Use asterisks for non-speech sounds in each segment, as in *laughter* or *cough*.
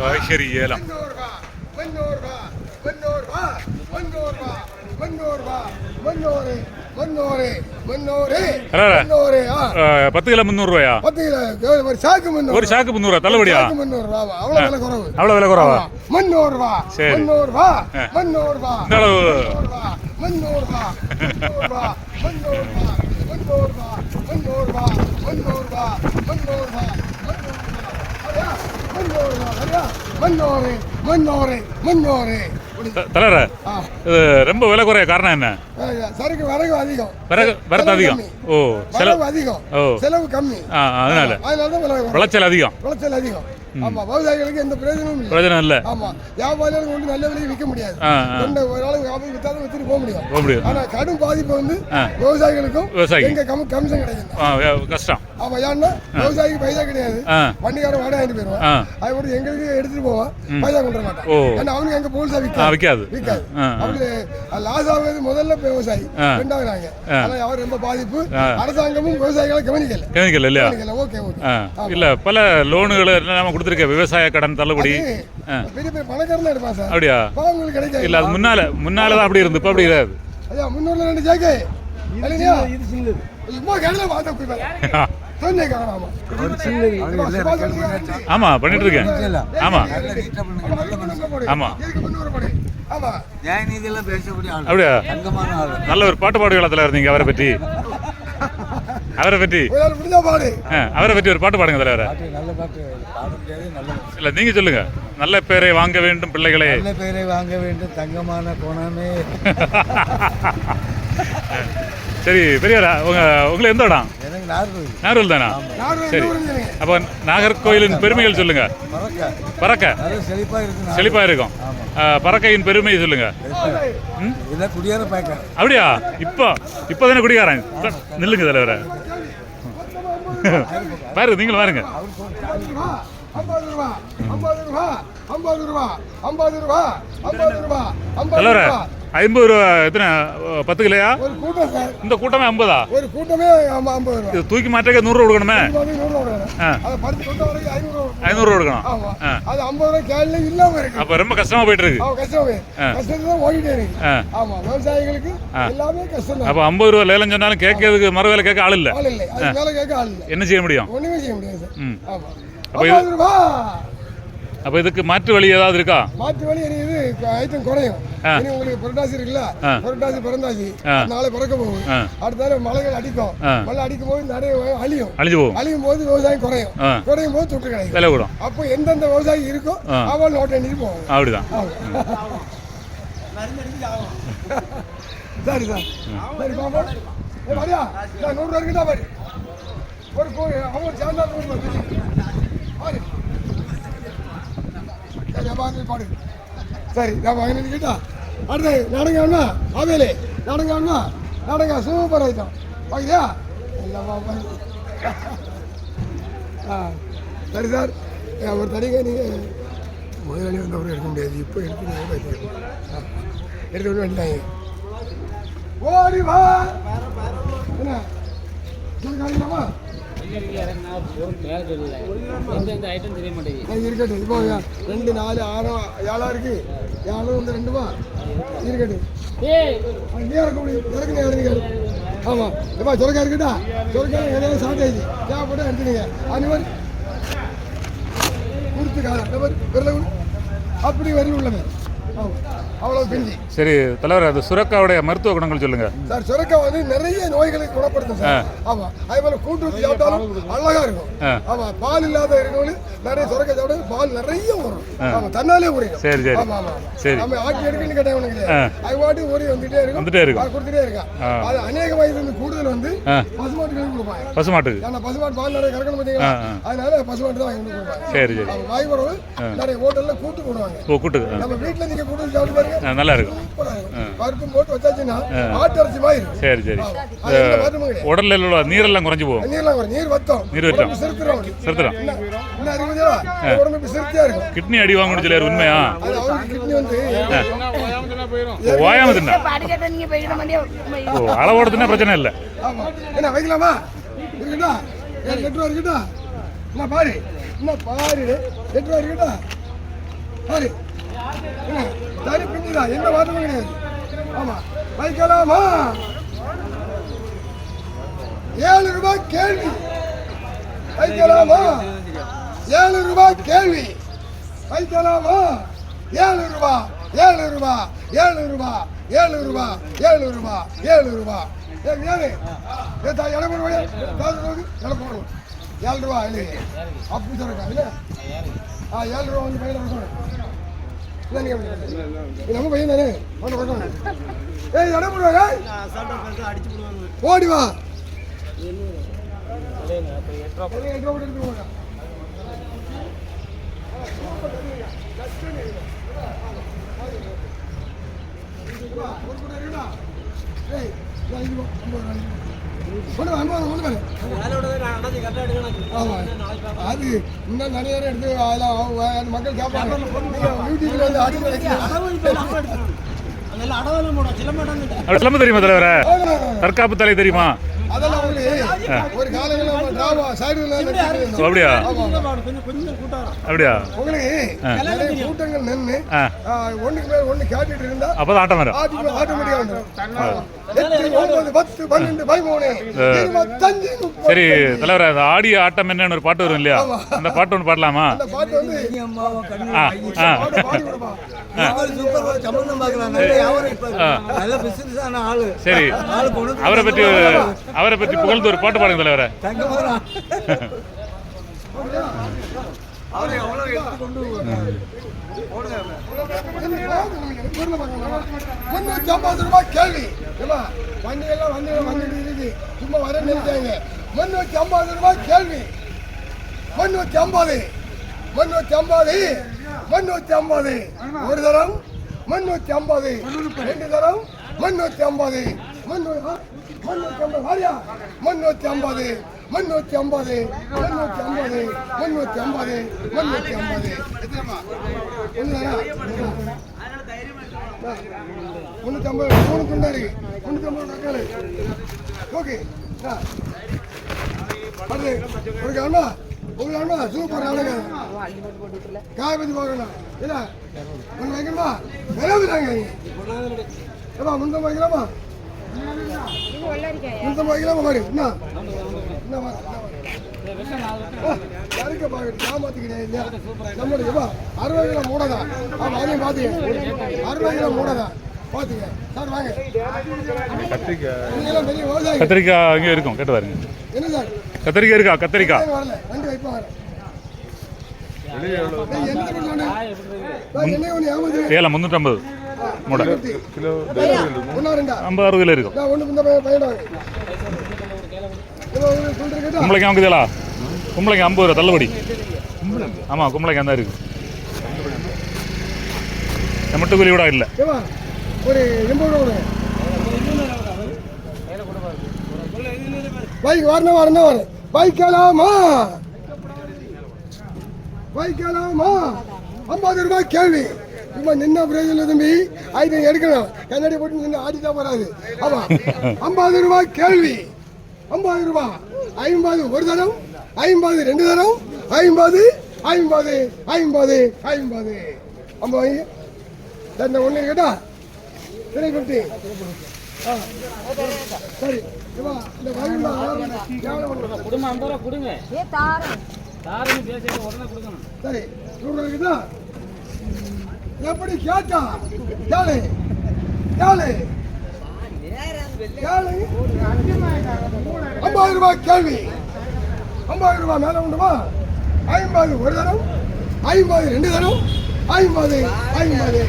காய்கறி ஏலம் பத்து கிலோ முந்நூறுரூவாயா பத்து கிலோ ஒரு சாக்கு முன்னூறு ஒரு சாக்கு முந்நூறுவா தள்ளுபடியா முன்னூறு ரூபா அவ்வளோ விலை குறவு அவ்வளோ விலை குறவா. முன்னூறு ரூபா சரி. முன்னூறு ரூபா. முன்னூறு ரூபா முன்னூறு ரூபா முன்னூறு ரூபா முன்னூறு ரூபா முன்னூறு ரூபா முன்னூறு ரூபா முன்னூறு ரூபா முன்னூறு ரூபா மன்னோரே மன்னோரே முன்னூறு முன்னூறு. தலைவர இது ரொம்ப விலை குறைய காரணம் என்ன? சரக்கு அதிகம். விறகு வரத்து அதிகம். ஓ செலவு அதிகம். ஓ. செலவு கம்மி. அதனால. அதனால. விளைச்சல் அதிகம். விளைச்சல் அதிகம். ஆமா விவசாயிகளுக்கு எந்த பிரயோஜனமும் இல்லை. பிரயோஜனம் இல்லை. ஆமா வியாபாரிகளுக்கு கொண்டு நல்ல விலைக்கு விற்க முடியாது. கொண்ட ஒரு நாளுக்கு வியாபாரம் வித்துட்டு போக முடியும். போக முடியும். ஆனா கடும் பாதிப்பு வந்து. விவசாயிகளுக்கும் விவசாயிக்கு. எங்க கம் கமிஷன் கிடைக்கும் கஷ்டம். ஆமா ஏன்னா விவசாயிக்கு பைசா கிடையாது. வண்டிக்காரன் வாடகை வாங்கிட்டு போயிருவான் ஆ. அது எங்களுக்கு எடுத்துட்டு போவான். பைசா கொண்டு வர மாட்டான் ஓ. ஏன்னா அவனுக்கு எங்க போலீஸா ஆ விற்காது விற்காது விற்காது ஆ ஆ. அப்படி லாஸ் ஆகுது முதல்ல விவசாயி. ஆ. ரெண்டாவது நாங்க ஆ. ஆனா அவர் ரொம்ப பாதிப்பு. அரசாங்கமும் விவசாயிகளை கவனிக்கல. கவனிக்கல இல்லையா? கவனிக்கல. Okay okay. ஆ. இல்ல பல லோனுகளை நம்ம கொடுத்துருக்க விவசாய கடன் தள்ளுபடி. பெரிய பெரிய பணக்காரன் எடுப்பான் சார். அப்படியா? பாவங்களுக்கு கிடைக்காது. இல்ல அது முன்னால முன்னால தான் அப்படி இருந்து இப்ப அப்படி கிடையாது. ஐயா முன்னூறுல ரெண்டு ஜாக்கே. இல்லையா? சும்மா கடையில பார்த்த *laughs* ஆமா பண்ணிட்டு இருக்கேன் ஆமா. ஆமா. அப்படியா? நல்ல ஒரு பாட்டு பாடுகள தலை இருந்தீங்க அவரை பற்றி. அவரை பற்றி. அவரை பற்றி ஒரு பாட்டு பாடுங்க தலைவர. இல்ல நீங்க சொல்லுங்க. நல்ல பேரை வாங்க வேண்டும் பிள்ளைகளே. நல்ல பேரை வாங்க வேண்டும் தங்கமான குணமே. *laughs* *laughs* சரி பெரியவரா உங்க உங்களை எந்த இடம்? நாகர்கோவில். தானா? சரி. அப்போ நாகர்கோயிலின் பெருமைகள் சொல்லுங்க. பறக்க. செழிப்பாக இருக்கும். பறக்கையின் பெருமையை சொல்லுங்க. அப்படியா? இப்போ இப்போ தானே குடிகாரன். நில்லுங்க தலைவர. பாருங்க நீங்களும் பாருங்க தலைவரை ஐம்பது ரூபா எத்தனை பத்து கிலோயா? இந்த கூட்டமே ஐம்பதா? ஒரு கூட்டமே இது தூக்கி மாற்றக்க நூறுரூவா கொடுக்கணுமே? ஐநூறுரூவா கொடுக்கணும். அது ஐம்பது ரூபா கேள்வி இல்லாம இருக்கு. அப்போ ரொம்ப கஷ்டமா போயிட்டு இருக்கு. ஆமா விவசாயிகளுக்கு எல்லாமே கஷ்டம் அப்போ ஐம்பது ரூபா லேலம் சொன்னாலும் கேட்கறதுக்கு மறு வேலை கேட்க ஆள் இல்லை? என்ன செய்ய முடியும்? ஒண்ணுமே செய்ய முடியாது அப்போ அப்போ இதுக்கு மாற்று வழி ஏதாவது இருக்கா? மாற்று வழி இது ஐட்டம் குறையும். இனி உங்களுக்கு புரட்டாசி இருக்குல்ல. புரட்டாசி பிறந்தாச்சு. நாளை பிறக்க போகுது. ஆ. அடுத்த மழைகள் அடிக்கும். மழை அடிக்கும் போது நிறைய அழியும். அழிஞ்சு போகும். அழியும் போது விவசாயம் குறையும். குறையும் போது தொட்டு கிடைக்கும். விலை கூடும். அப்போ எந்தெந்த விவசாயி இருக்கோ. அவன் நோட்டை எண்ணிட்டு போவாங்க அப்படிதான். சரி சார். சரி பாப்பா மரியா நான் நூறு ரூபா இருக்குதா பாரு ஒரு அவன் சேர்ந்தா சரி வாங்க பாடு. சரி நான் வாங்க கேட்டா. அடுத்து நாடகம்னா அவையிலே நாடகம்னா நாடகம் சூப்பர் ஐட்டம். வாங்கியா? எல்லாம் ஆ சரி சார். ஒரு தனியாக நீங்கள் முதலாளி வந்தவரை எடுக்க முடியாது. இப்போ எடுக்க எடுக்க வேண்டாங்க ஓடி வா. என்ன? சொல்லுங்க ரெண்டு நாலு ஆறும் ஏழாக இருக்கு. ஏழும் ஒன்று ரெண்டு வா இருக்கட்டும். ஏய். இறக்க முடியும். இறக்குங்க இறங்குங்க ஆமாம் எப்பா சுரக்கா இருக்கட்டா? சுரக்கா ஏதாவது சாப்பிட்டாச்சு தேவைப்பட்டு எடுத்துடுங்க அது மாதிரி குறித்து காலம் அப்படி வரி உள்ளவன். அவ்வளோ பிஞ்சி. சரி தலைவர் அது சுரக்காவுடைய மருத்துவ குணங்கள் சொல்லுங்க. சார் சுரக்கா வந்து நிறைய நோய்களை குணப்படுத்தும் சார். ஆமா அதே போல கூட்டு சாப்பிட்டாலும் அழகா இருக்கும். ஆ. ஆமா பால் இல்லாத இருக்கவங்க நிறைய சுரக்கா சாப்பிட்டா பால் நிறைய வரும். தன்னாலே ஊறிடும் சரி சரி. ஆமா ஆமா சரி. நம்ம ஆட்டி எடுக்கணும்னு கேட்டவங்க கிடையாது அது பாட்டு ஊறி வந்துட்டே இருக்கும். வந்துட்டே இருக்கும். கொடுத்துட்டே இருக்கான். ஆ. அது அநேக வயது வந்து கூடுதல் வந்து பசுமாட்டுகளுக்கு கொடுப்பாங்க. பசுமாட்டுக்கு ஏன்னா பசுமாட்டு பால் நிறைய கறக்கணும் பார்த்தீங்களா. அதனால பசுமாட்டு தான் வாங்கி கொடுப்பாங்க. சரி சரி. வரவு நிறைய ஹோட்டல்ல கூட்டு போடுவாங்க. ஓ கூட்டுக்கு ஆ. நம்ம வீட்டுல நீங்க சாப்பிட்டு பாருங்க. நல்லா இருக்கும். பருப்பும் போட்டு வச்சாச்சுன்னா ஆட்டு அரைச்சி மாதிரி சரி சரி. உடல்ல உள்ள நீரெல்லாம் குறைஞ்சு போகும். நீர்லாம் வரும் நீர் வத்தம். நீர் வத்தம். அப்படி. செலுத்துறோம் என்ன இருக்குதா உடம்பு இப்படி சிறுத்தியா இருக்கும். கிட்னி அடி வாங்கணும்னு சொல்லி உண்மையா? அது அவருக்கு கிட்னி வந்து ஓயாம தின்னா? ஓ அளவோட பிரச்சனை இல்லை. ஆமா. என்ன வைக்கலாமா? இருக்கட்டா எட்டு ரூபா இருக்கட்டா என்ன பாரு? என்ன பாரு? எட்டு ரூபா இருக்கட்டா சரி என்ன தனி பிஞ்சுதா எந்த மாற்றமும் கிடையாது ஆமா வைக்கலாமா? ஏழு ரூபாய் கேள்வி. வைக்கலாமா? ஏழு ரூபாய் கேள்வி. வைக்கலாமா? ஏழு ரூபா ஏழு ரூபா ஏழு ரூபா ஏழு ரூபா ஏழு ரூபா ஏழு ரூபா. ஏ ஏழு. ஏதா இடம் ரூபாய் இடம் போடணும் ஏழு ரூபா இல்லை அப்படி சொல்லுங்க இல்லை? ஆ ஏழு ரூபா வந்து பையில நம்ம பையன் தானே? வந்து கொடுக்கணும் ஏய் இடம் போடுவாங்க. ஓடி வா எட்டு ரூபா ஐம்பது கொண்டு வா, ஐம்பது கொண்டு வா. அது இன்னும் நிறைய பேர் எடுத்து அதெல்லாம் மக்கள் கேட்பாங்க யூடியூப்ல வந்து. அவர் சிலம்பு தெரியுமா தலைவர? தற்காப்பு தலை தெரியுமா? அதெல்லாம் அப்படியா? அப்படியா? கூட்டங்கள் நின்று ஒண்ணுக்கு மேல ஒண்ணு கேட்டுட்டு இருந்தா அப்பதான் ஆட்டம் வரும். ஆட்டோமேட்டிக்கா வந்துடும் சரி தலைவர அந்த ஆடிய ஆட்டம் என்னன்னு ஒரு பாட்டு வரும் இல்லையா அந்த பாட்டு ஒன்று பாடலாமா? சரி. அவரை பற்றி அவரை பற்றி புகழ்ந்து ஒரு பாட்டு பாடுங்க தலைவர. முன்னூத்தி ஐம்பது ரூபாய் கேள்வி. ஏமா வண்டி வந்துட்டு இருக்கு சும்மா வர நினைச்சாங்க முன்னூத்தி ஐம்பது ரூபாய் கேள்வி முன்னூத்தி ஐம்பது முன்னூத்தி ஐம்பது முன்னூத்தி ஐம்பது ஒரு தரம் முன்னூத்தி ஐம்பது ரெண்டு தரம் முன்னூத்தி ஐம்பது முன்னூத்தி ஐம்பது வாரியா முன்னூத்தி ஐம்பது. முன்னூத்தி ஐம்பது முன்னூத்தி ஐம்பது முன்னூத்தி ஐம்பது முன்னூத்தி ஐம்பது முன்னூத்தி ஐம்பது மூணு துண்டா முன்னூத்தி ஐம்பது தக்காளி ஓகே அடுத்து ஒரு அண்ணா ஒரு அண்ணா சூப்பர் ஆளுங்க காய பத்தி பார்க்கணும் இல்ல ஒன்று வைக்கணுமா விளையாடுறாங்க ஏப்பா முந்தம் வைக்கலாமா வைக்கலாமா மாதிரி என்ன? என்ன என்ன. ஆ, யாருக்கு ஏமாத்திக்கிறேன் நம்மளுடைய அறுபது கிலோ மூடதான் ஆமா அதையும் பார்த்துக்க அறுபது கிலோ மூடதான் பார்த்துக்க சார் வாங்க. விவசாயி. கத்திரிக்காய் அங்கே இருக்கும். கேட்டு பாருங்க. என்ன சார்? கத்திரிக்காய் இருக்கா? கத்திரிக்காய். வரல. ரெண்டு வைப்பாங்க. ஏழை முந்நூற்றம்பது. கிலோ இருக்கும். நான் ஒண்ணு இந்த பையன் பையனாங்க சொல்றேன் கேட்டா கும்பளைக்கு கும்பளைக்கு ஐம்பது ரூபா தள்ளுபடி. ஆமாம் கும்பளைக்கு அந்த இருக்கு. முட்டுக்குழி கூட இல்லை. ஒரு எண்பது ரூபா பைக் வரணும் வரணும் வரணும் பைக்கலாமா பைக்கலாமா ஐம்பது ரூபாய் கேள்வி. சும்மா நின்ன பிரயோஜனம் தம்பி. ஐட்டம் எடுக்கணும் கண்ணாடி போட்டு நின்று ஆடிட்டா போறாது. ஆமா. ஐம்பது ரூபாய் கேள்வி. ஐம்பது ரூபாய். ஐம்பது ஒரு தரம். ஐம்பது ரெண்டு தரம். ஐம்பது ஐம்பது ஐம்பது ஐம்பது. ஐம்பது இந்த ஒன்று கேட்டா? த்ரீ ஆ. சரி கொடுக்கணும்? கொடுங்க சரி நூறு இருக்குதா எப்படி கேட்டா? கேளு கேளு கேளு ஐம்பது ரூபாய் கேள்வி. ஐம்பது ரூபாய் மேல உண்டுமா? ஐம்பது ஒரு தரம் ஐம்பது ரெண்டு தரம் ஐம்பது ஐம்பது.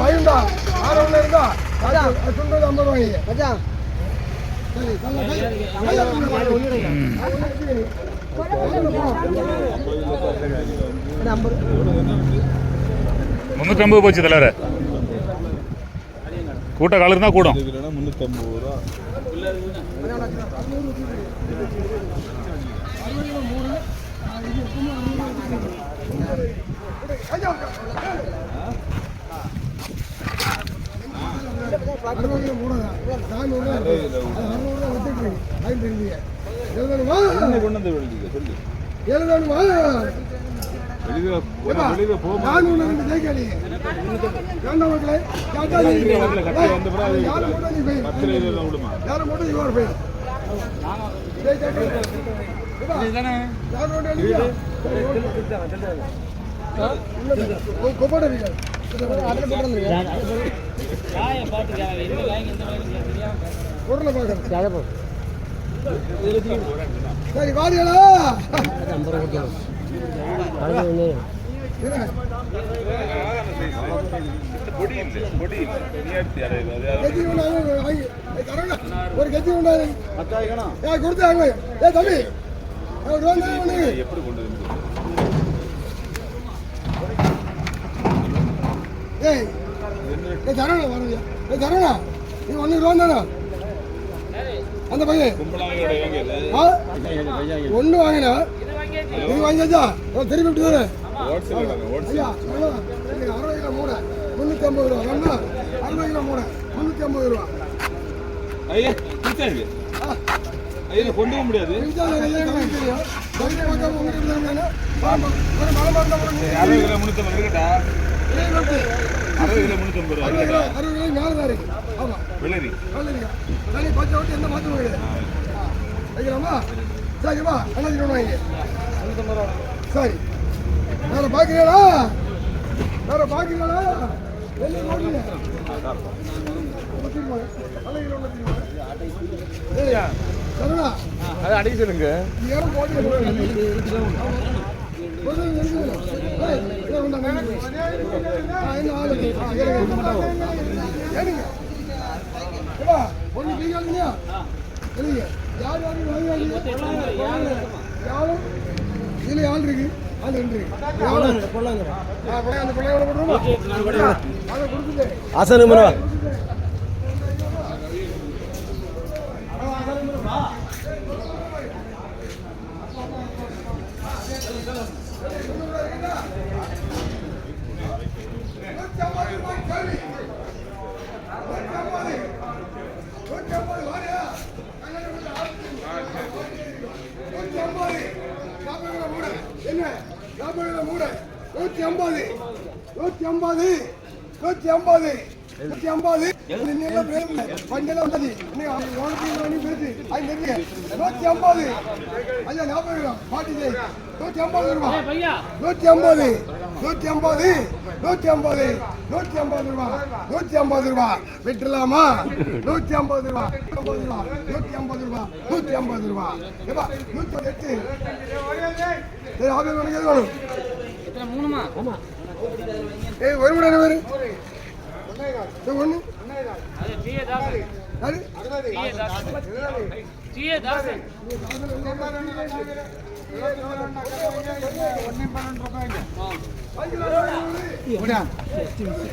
பயம்டா ஆறு ஒன்று இருக்கா அது சொல்றது ஐம்பது மச்சான். சரி முன்னூற்றம்பது போச்சு தலைவர. கூட்ட கலர் தான் கூடும். முந்நூற்றம்பது ரூபா மூணு நானூறு ஐநூறு ஐநூறு அறுநூறு வச்சுட்டு அது தெரியுங்க எழுதணுமா எழுதணுமா பொருளை பார்க்கறேன். சரி வாடியலா. ஒரு கட்சி உண்டாரு. கொடுத்தாங்க. ஏ தம்பி. ஏ, ஒரு ஏய் தரணா வரலையா ஏ தரணா நீ ஒன்று ரோந்தானா அந்த பையன். ஒன்று வாங்கினா? இது வாங்கியாச்சா திருப்பி விட்டு தானே? ஐயா அறுபது கிலோ முந்நூற்றி ஐம்பது ரூபா. வேணுமா அறுபது கிலோ மூடை. முந்நூற்றி ஐம்பது ரூபா. ஐயா கொண்டு போக முடியாது. ஐயா. அறுபது கிலோ கிலோ முந்நூற்றம்பது ரூபா அறுபது கிலோ அறுபது கிலோ மேலே தான் இருக்கு ஆமாம் வெள்ளரி. நல்லதுங்க சரி பச்சை விட்டு எந்த மாற்றமும் கிடையாது. வைக்கலாமா? சரிம்மா அண்ணாச்சி வாங்க. சரி. வேற பார்க்குறீங்களா வேற பார்க்குறீங்களா என்ன போடுங்க. சரணா அது அடிக்க சொல்லுங்க. யாரும் போட்டு ஒன்று நீங்க யார் யாரும் யாரும். இதுல ஆள் இருக்கு. ஆள் ரெண்டு. இருக்கு ஆ, போய் அந்த பிள்ளையோட போட்டுருமா? அதை கொடுத்துட்டு. ஆசனு மனவா என்ன நாற்பது மூடை நூற்றி ஐம்பது நூற்றி ஐம்பது நூற்றி ஐம்பது நூற்றி ஐம்பது. பஞ்செல்லாம் வந்தது. நூற்றி ஐம்பது. ஐயா ஞாபகம். பாட்டி நூற்றி ஐம்பது ரூபா. நூற்றி ஐம்பது நூற்றி ஐம்பது நூற்றி ஐம்பது நூற்றி ஐம்பது ரூபா. நூற்றி ஐம்பது ரூபா. விட்டுலாமா நூற்றி ஐம்பது ரூபா. ஐம்பது ரூபா. நூற்றி ஐம்பது ரூபா. நூற்றி ஐம்பது ரூபா. நூற்றி எட்டு சரி வேணும். மூணுமா ஏய் ஒரு மணி நேரம் ஒன்று தாசன்.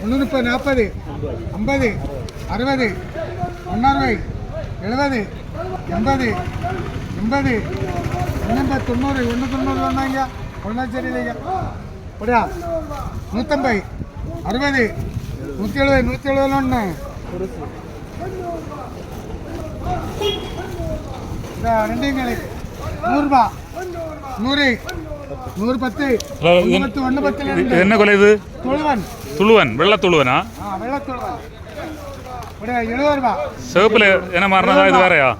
முந்நூறு நாற்பது ஐம்பது அறுபது ஒன்றரை எழுபது எண்பது எண்பது எண்பது தொண்ணூறு ஒன்று தொண்ணூறு வந்தாங்க. ஒன்றா சரி இல்லைங்க அப்படியா நூற்றம்பது அறுபது நூற்றி எழுபது நூற்றி எழுபது ஒன்று ரெண்டு நூறுரூபா நூறு நூறு பத்து பத்து ஒன்று பத்து என்ன கொலை இது தொழுவன் துளுவன் வெள்ள துளுவனா வெள்ளத்தொழுவன் அப்படியே எழுபது ரூபா சிவப்புல என்ன மாறினதா இது வேறயா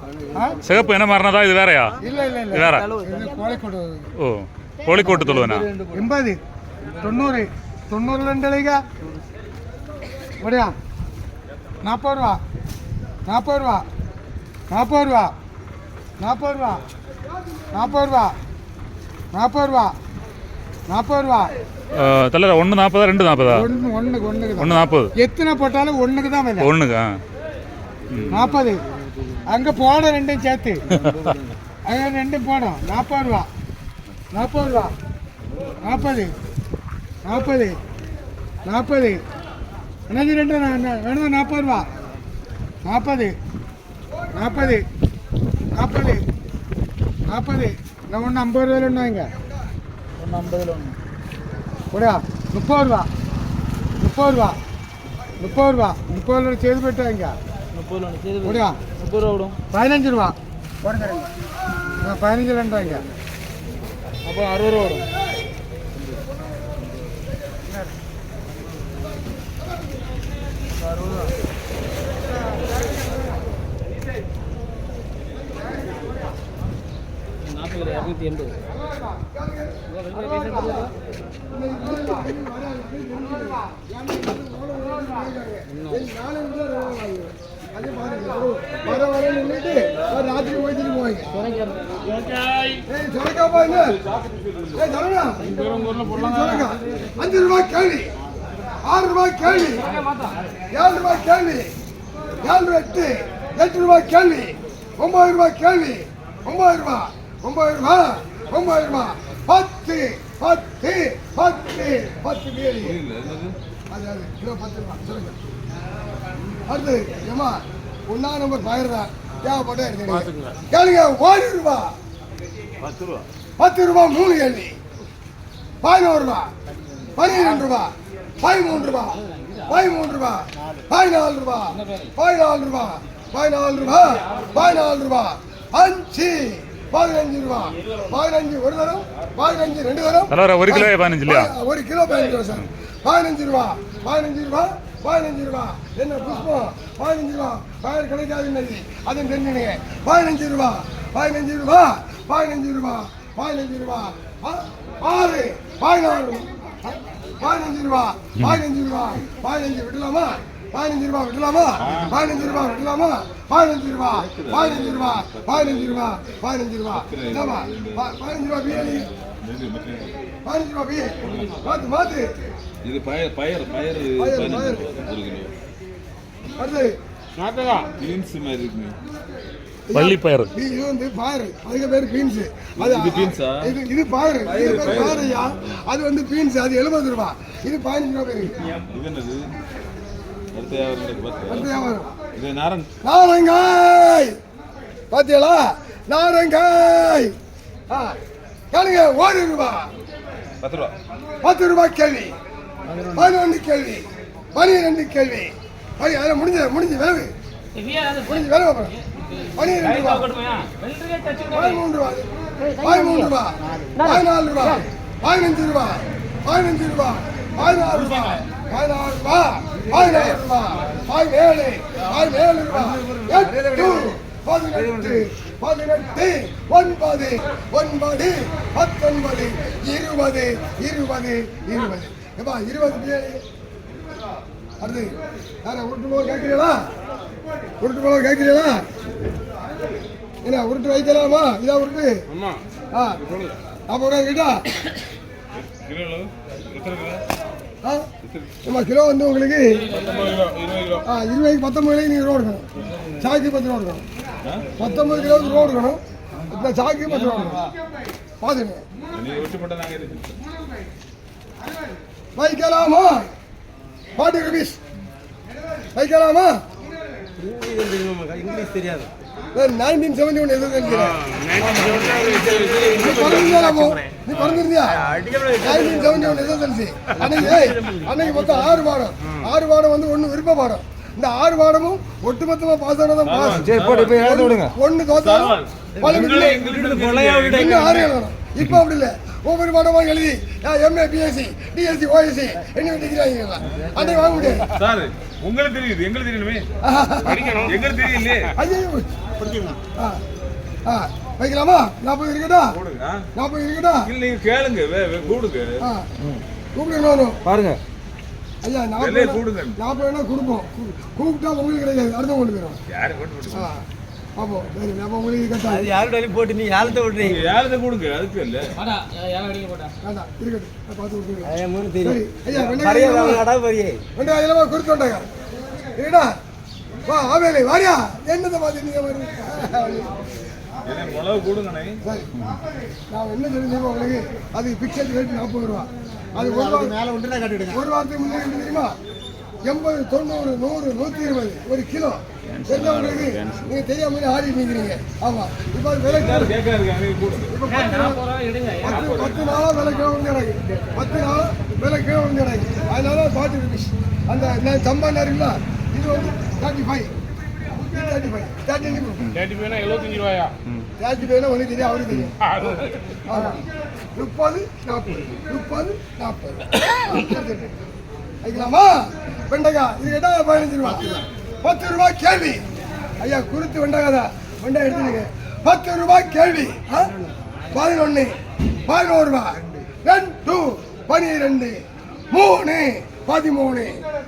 சிவப்பு என்ன மாறினதா இது வேறயா இல்லை இல்லை வேற ஓ கோழிக்கோட்டு துளுவனா எண்பது தொண்ணூறு தொண்ணூறு ரெண்டு இல்லைங்க. அப்படியா? நாற்பது ரூபா. நாற்பது ரூபா. நாற்பது ரூபா. நாற்பது ரூபா. நாற்பது ரூபா. நாற்பது ரூபா. நாற்பது ரூபா. தலரா ஒன்று நாற்பதா ரெண்டு நாற்பதா ஒன்று ஒன்றுக்கு ஒன்றுக்கு ஒன்று நாற்பது எத்தனை போட்டாலும் ஒன்றுக்கு தான் விலை. ஒன்றுக்கு நாற்பது அங்கே போட ரெண்டும் சேர்த்து. *laughs* அங்கே ரெண்டும் போடும் நாற்பது ரூபா. நாற்பது ரூபா. நாற்பது நாற்பது. நாற்பது. எனக்கு ரெண்டு? வேணும் நாற்பது ரூபா? நாற்பது. நாற்பது. நாற்பது. நாற்பது. நான் ஒன்று ஐம்பது ரூபாயில் ஒன்று வாங்க. ஒன்று ஐம்பதுல ஒன்று. கூடயா முப்பது ரூபா. முப்பது ரூபா. முப்பது ரூபா. முப்பது ரூபா செய்து போயிட்டு வாங்க. முப்பதுல ஒன்று செய்து கூடயா முப்பது ரூபா விடும். பதினஞ்சு ரூபா. போடுங்க பதினஞ்சு ரெண்டு வாங்க. அப்போ அறுபது ரூபா விடும் இரநூத்தி எண்பது ராத்திரி போயிட்டு போவாங்க அஞ்சு ரூபாய் கேள்வி ஆறு ரூபாய் கேள்வி ஏழு ரூபாய் கேள்வி ஏழு எட்டு எட்டு ரூபாய் கேள்வி ஒன்பது ரூபாய் கேள்வி ஒன்பது ரூபாய் ஒன்பது ரூபாய் ஒன்பது ரூபாய் பத்து பத்து பத்து பத்து கேள்வி அது அது கிலோ பத்து ரூபாய் சொல்லுங்க. அடுத்து ஏமா ஒன்னா நம்பர் பயிர்றேன் தேவைப்பட்டா எடுத்துக்கங்க. கேளுங்க ஒரு ரூபா. பத்து ரூபா. பத்து ரூபா மூணு கேள்வி பதினோரு ரூபா. பன்னிரெண்டு ரூபா. பதிமூன்று ரூபா. பதிமூன்று ரூபா. பதினாலு ரூபா. பதினாலு ரூபா. பதினாலு ரூபா. பதினாலு ரூபா. அஞ்சு. பதினஞ்சு ரூபா. பதினஞ்சு ஒரு தரம் பதினஞ்சு ரெண்டு தரம். ஒரு கிலோ பதினஞ்சு இல்லையா? ஒரு கிலோ பதினஞ்சு ரூபா சார். பதினஞ்சு ரூபா பதினஞ்சு ரூபா பதினஞ்சு ரூபா. என்ன புஷ்பம்? பதினஞ்சு ரூபா. பயிர் கிடைக்காது அதுவும் தெரிஞ்சுனுங்க பதினஞ்சு ரூபா பதினஞ்சு ரூபா பதினஞ்சு ரூபா பதினஞ்சு ரூபா. ஆறு பதினாறு. பதினஞ்சு ரூபா பதினஞ்சு ரூபா. பதினஞ்சு விடலாமா? பதினஞ்சு ரூபா விடலாமா? பதினஞ்சு ரூபா விடலாமா? பதினஞ்சு ரூபா பதினஞ்சு ரூபா பதினஞ்சு ரூபா பதினஞ்சு ரூபா. என்னம்மா ப- பதினஞ்சு ரூபா பிரியாணி. பதினஞ்சு ரூபா பிரியாணி. மாத்து மாத்து. இது பயர் பயர் பயர் அடுத்து பீன்ஸ் மாதிரி இருக்குங்க வள்ளிப்பயறு இது இது வந்து பாரு அதுக்கு பேர் பீன்ஸ். அது இது பீன்ஸா? இது இது பாரு இது பேர் அது வந்து பீன்ஸ். அது எழுபது ரூபா. இது பதினஞ்சு ரூபா பேரு இது என்னது? அடுத்த வியாபாரம் அடுத்த வியாபாரம் இது நாரன். நாரங்காய். பாத்தியலா நாரங்காய். ஆ கேளுங்க ஒரு ரூபா. பத்து ரூபா. பத்து ரூபாய் கேள்வி. பதினொன்று கேள்வி. பனிரெண்டு கேள்வி. பனி அதில் முடிஞ்ச முடிஞ்ச விலகு முடிஞ்ச அப்புறம். பனிரெண்டு ரூபா. பதிமூன்று ரூபா. பதிமூன்று ரூபா. பதினாலு ரூபா. பதினஞ்சு ரூபா. பதினஞ்சு ரூபா. பதினாறு ரூபா பதினாறு ரூபா பதினாறு ரூபா பதினேழு பதினேழு ரூபா எட்டு பதினெட்டு பதினெட்டு ஒன்பது ஒன்பது பத்தொன்பது இருபது இருபது இருபது ஏப்பா இருபது அடுத்து யாரா உருட்டு போக கேட்கிறீங்களா உருட்டு போக கேட்கிறீங்களா என்ன உருட்டு வைக்கலாமா இதா உருட்டு ஆ ரூபா கிட்டா எத்தனை கிலோ வந்து உங்களுக்கு ஆ இருபது பத்தொம்பது கிலோ நீங்கள் ரோடு எடுக்கணும் சாக்கி பத்து எடுக்கணும் ஆ? பத்தொம்பது கிலோவுக்கு ரோடு எடுக்கணும் இந்த சாக்கி பத்து ரூபா எடுக்கணும் பார்த்துங்க வைக்கலாமா? ஃபார்ட்டி ருபீஸ் வைக்கலாமா? இங்கிலீஷ் தெரியாது. நைன்டீன் செவன்டி ஒன் எது நினைக்கிறேன். நீ நைன்டீன் செவன்டி ஒன் எஸ்எஸ்எல்சி அன்னைக்கு ஏய், அன்னைக்கு மொத்தம் ஆறு பாடம் ஆறு பாடம் வந்து ஒன்று விருப்ப பாடம் இந்த ஆறு பாடமும் ஒட்டுமொத்தமா பாஸ் ஆனதான் பாஸ் சரி போட்டு போய் எழுத விடுங்க. ஒன்று தோத்தாலும் பழனிக்கு இன்னும் ஆறு எழுதணும். இப்போ அப்படி இல்லை. ஒவ்வொரு பாடமா எழுதி எம்ஏ பிஎஸ்சி டிஎஸ்சி ஓஎஸ்சி என்ன டிகிரி வாங்கிக்கலாம் அன்னைக்கு வாங்க முடியாது. சார் உங்களுக்கு தெரியுது எங்களுக்கு தெரியணுமே. படிக்கணும். எங்களுக்கு தெரியலையே. ஐயோ ஆ ஆ. வைக்கலாமா? நாற்பது இருக்கட்டா போடுங்க. ஆ? நாற்பது இருக்கட்டா இல்ல நீங்க கேளுங்க. வே- வே- கூடுங்க ஆ. கூப்பிடுங்க பாருங்க. ஐயா நாற்பது கூடுங்க நாற்பது வேணா கொடுப்போம். கூப்பிட்டா உங்களுக்கு கிடைக்காது அடுத்த கொண்டு போயிடும் யாரு கொண்டு சரி அப்போ உங்களுக்கு கட்டா அது யாருடைய போட்டு நீ யார்கிட்ட விடுறீங்க நீங்க யாருதை கொடுங்க? அதுக்கு இல்ல. இருக்கட்டும். ஐயா, மூணு தெரியும். ஐயா பரையா வெண்டைக்காய் கடா பரியே. கொடுத்தோண்டாங்க வா ஆவேலை வாரியா என்னத்தை பார்த்து நீங்க வருவீங்க? எனக்கு *laughs* மிளகு கொடுங்கண்ணே சரி நான் என்ன தெரிஞ்சுக்கோ உங்களுக்கு அது பிக்சர் ரேட் நாற்பது ரூபா அது ஒரு வாரம் மேல ஒரு வாரத்துக்கு முன்னாடி தெரியுமா? எண்பது தொண்ணூறு நூறு நூற்றி இருபது ஒரு கிலோ. தெரிஞ்சவங்களுக்கு நீங்க தெரியாம ஆடி நிற்கிறீங்க ஆமா. இப்போ விலை இப்போ பத்து நாள் பத்து பத்து நாளா விலை கீழே வந்து கிடக்கு பத்து நாளா விலை கீழே வந்து கிடக்கு அதனால ருபீஸ் அந்த நான் சம்பா இருக்குல்ல இது வந்து thirty five thirty five. Thirty thirty எழுபத்தஞ்சு ரூபாயா? தேர்ட்டி தெரியும் அவருக்கு தெரியும் முப்பது நாற்பது முப்பது நாற்பது வைக்கலாமா வெண்டைக்காய் இது பதினஞ்சு ரூபா பத்து ரூபாய் கேள்வி ஐயா குருத்து வெண்டைக்காய் தான் வெண்டை எடுத்துருங்க பத்து ரூபாய் கேள்வி ஆ? பதினொன்று பதினோரு ரூபா ரெண்டு பனிரெண்டு மூணு பதிமூணு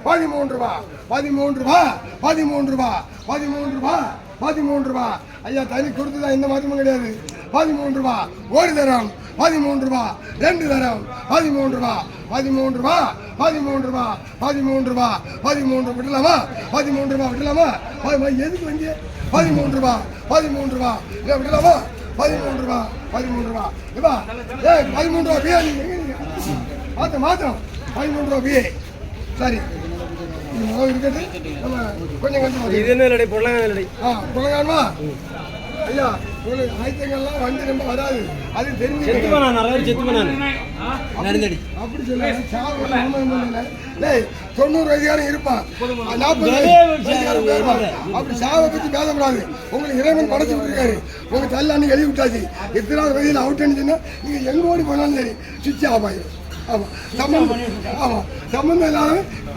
பதிமூன்று ரூபா பதிமூன்று ரூபா பதிமூன்று ரூபா பதிமூன்று ரூபா பதிமூன்று ரூபா ஐயா தனி கொடுத்துதான் இந்த மாற்றமும் கிடையாது பதிமூன்று ரூபா ஒரு தரம் பதிமூன்று ரூபா ரெண்டு தரம் பதிமூன்று ரூபா பதிமூன்று ரூபா பதிமூன்று ரூபா பதிமூன்று ரூபா பதிமூன்று விடலாமா பதிமூன்று ரூபா விடலாமா எதுக்கு வந்து பதிமூன்று ரூபா பதிமூன்று ரூபா இதை விடலாமா பதிமூன்று ரூபா பதிமூன்று ரூபா இப்பா ஏய் பதிமூன்று ரூபா பிஏ மாற்றம் மாற்றம் பதிமூன்று ரூபா பிஏ சரி இது என்ன விலை புடலங்காய் விலை ஆ புடலங்காய்மா? ஐயா உங்களுக்கு ஆயத்தங்கள்லாம் ரொம்ப வராது. அது தெரிஞ்சு அப்படி டேய் தொண்ணூறு அதிகாரம் இருப்பான். அப்படி சாவை பற்றி பேசக்கூடாது. உங்களுக்கு இறைவன் படைச்சு விட்டுருக்காரு உங்கள் தள்ள எழுதி விட்டாச்சு. எத்தனாவது வயதில் அவுட் அடிச்சுன்னா நீங்கள் எங்கே ஓடி போனாலும் சரி. சுவிட்ச் ஆஃப் ஆகிடும் ஆமாம் சம்மந்தம் ஆமாம் சம்மந்தம்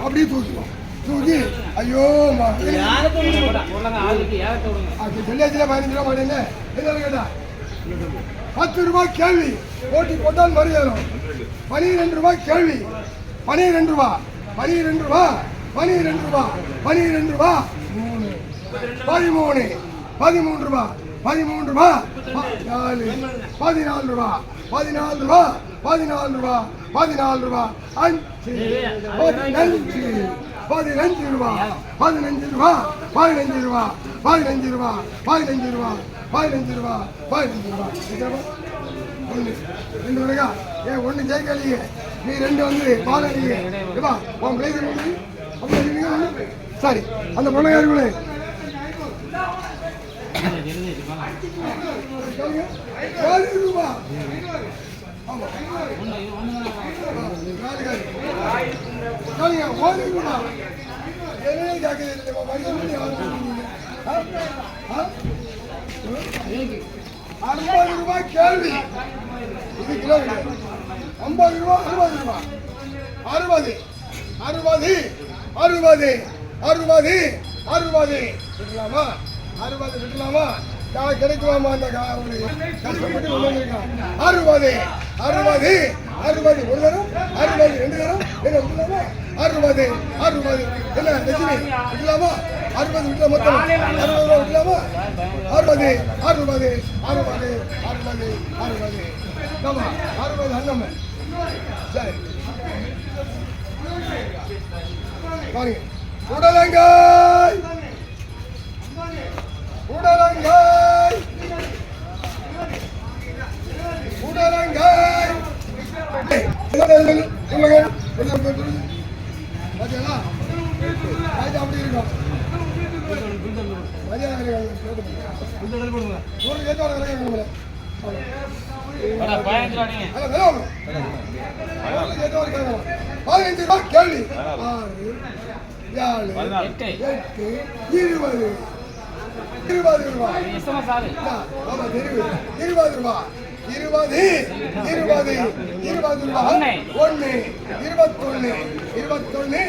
அப்படியே தூக்கிடுவோம் தூக்கி. ஐயோ அது சொல்லியாச்சுல பதினஞ்சு ரூபா மாட்டேங்க என்ன கேட்டா? பத்து ரூபாய் கேள்வி. போட்டி போட்டால் மறுதேறும் பனிரெண்டு ரூபாய் கேள்வி. பனிரெண்டு ரூபா. பனிரெண்டு ரூபா. பனிரெண்டு ரூபா. பனிரெண்டு ரூபா. மூணு. பதிமூணு. பதிமூன்று ரூபா. பதிமூன்று ரூபா. நாலு பதினாலு ரூபா. பதினாலு ரூபா. பதினாலு ரூபா. பதினாலு ரூபா. அஞ்சு. பதினஞ்சு ரூபா பதினஞ்சு ரூபா பதினஞ்சு ரூபா பதினஞ்சு ரூபா பதினஞ்சு ரூபா பதினஞ்சு ரூபா பதினஞ்சு ரூபா. ஒன்று ரூபா? ரெண்டு வருகா ஏன் ஒன்று ஜெயிக்கலையே நீ ரெண்டு வந்து பாலடியே ஏப்பா உன் பிளேசர் வந்து அப்படி இருக்கீங்க ஒண்ணு சரி அந்த பொண்ணையாருக்குள்ளே ரூபா. ஆமா நாலு காய். நாலுங்க, ஒரு ரூபா. என்னையே கேட்குது இல்லைம்மா, மனுஷன் யாரு கேட்குறீங்க? ஆ? ஆ? ஐம்பது ரூபாய் கேள்வி இது கிலோ ஐம்பது ரூபா அறுபது ரூபா அறுபது அறுபது அறுபது அறுபது அறுபது விடலாமா அறுபது விடலாமா அந்த கஷ்டப்பட்டு அறுபது அறுபது அறுபது ஒரு தரம் அறுபது ரெண்டு தரம் என்ன அறுபது அறுபது. என்ன லட்சுமி விடலாமா அறுபது விடலாம் மொத்தம். அறுபது ரூபா விடலாமா அறுபது அறுபது அறுபது அறுபது அறுபது. ஆமா அறுபது அண்ணம். சரி. பாருங்க உடலங்காய் உடலங்காய் உடலங்காய் ஏய், ஓகேங்களா ரைட் அப்படி இருக்கும். ஒரு கேட்டு ஒரு கிடையாது பதினஞ்சு ரூபாய் கேள்வி. ஆறு ஏழு எட்டு. இருபது. இருபது ரூபாய் இருபது ரூபாய் இருபது இருபது இருபது ரூபாய். ஒண்ணு. இருபத்தொன்னு இருபத்தொன்னு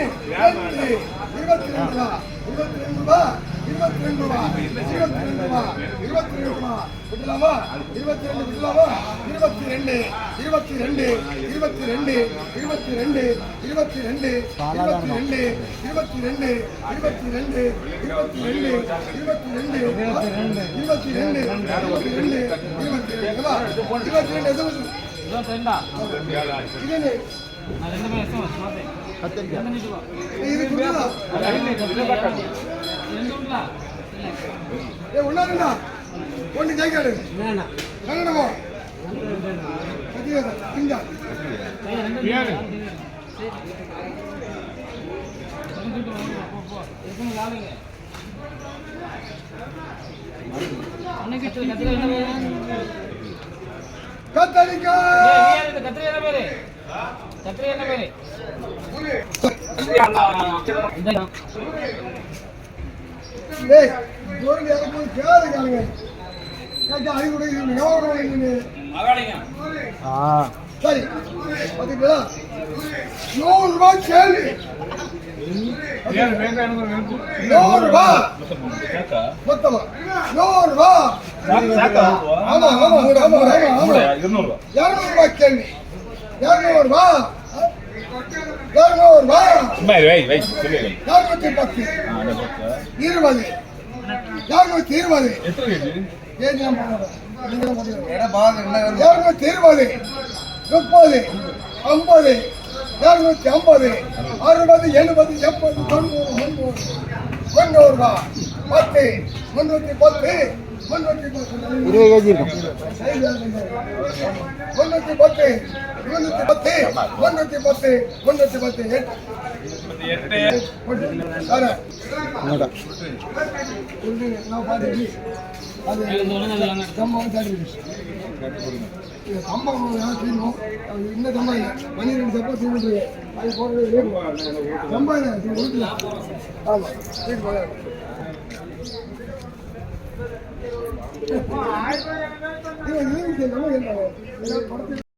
இருபத்தி ரெண்டு ரூபா இருபத்தி ரெண்டு இருபத்தி ரெண்டு ரூபா இருபத்தி ரெண்டு ரூபா இருபத்தி ரெண்டு ரூபா விடலாமா இருபத்தி ரெண்டு விடலாமா இருபத்தி ரெண்டு இருபத்தி ரெண்டு இருபத்தி ரெண்டு இருபத்தி ரெண்டு இருபத்தி ரெண்டு இருபத்தி ரெண்டு இருபத்தி ரெண்டு இருபத்தி ரெண்டு இருபத்தி ரெண்டு இருபத்தி ரெண்டு இருபத்தி ரெண்டு இருபத்தி ரெண்டு இருபத்தி ரெண்டு இருபத்தி ரெண்டு எதுவும் இருபத்தி ரெண்டா இது நான் ரெண்டுமே ஏ ஒன்னா ரெண்டா ஒன்று ஜெயிக்காடு வேணாமோ இந்த. கத்தரிக்கா. கத்திரி என்ன பேரு கத்திரி டேய் தோறுங்க இறக்கும்போது கேளுங்க ஆளுங்க கேட்டு அது கூட இது ஞாபகம் ஆ. சரி. பார்த்தீங்களா நூறு ரூபாய் கேள்வி. நூறு ரூபாய் மொத்தமா. நூறு ரூபாய் ஆமா ஆமா ஆமா ஆமா இருநூறு இரநூத்தி பத்து. இருபது. இரநூத்தி இருபது. இரநூத்தி இருபது. முப்பது. ஐம்பது. இரநூத்தி ஐம்பது. அறுபது எழுபது எண்பது தொண்ணூறு முந்நூறு. முந்நூறு ரூபா பத்து. முந்நூற்றி பத்து. முந்நூற்றி பத்து முந்நூற்றி பத்து முந்நூற்றி பத்து முந்நூற்றி பத்து முந்நூற்றி பத்து சம்பவம் தருவீங்க இந்த சம்பவம் எனக்கு தெரியும் அது இந்த சம்பவம் அது போடுறது சம்பவம் இல்லை ஆமாம் No hay, hay un niño.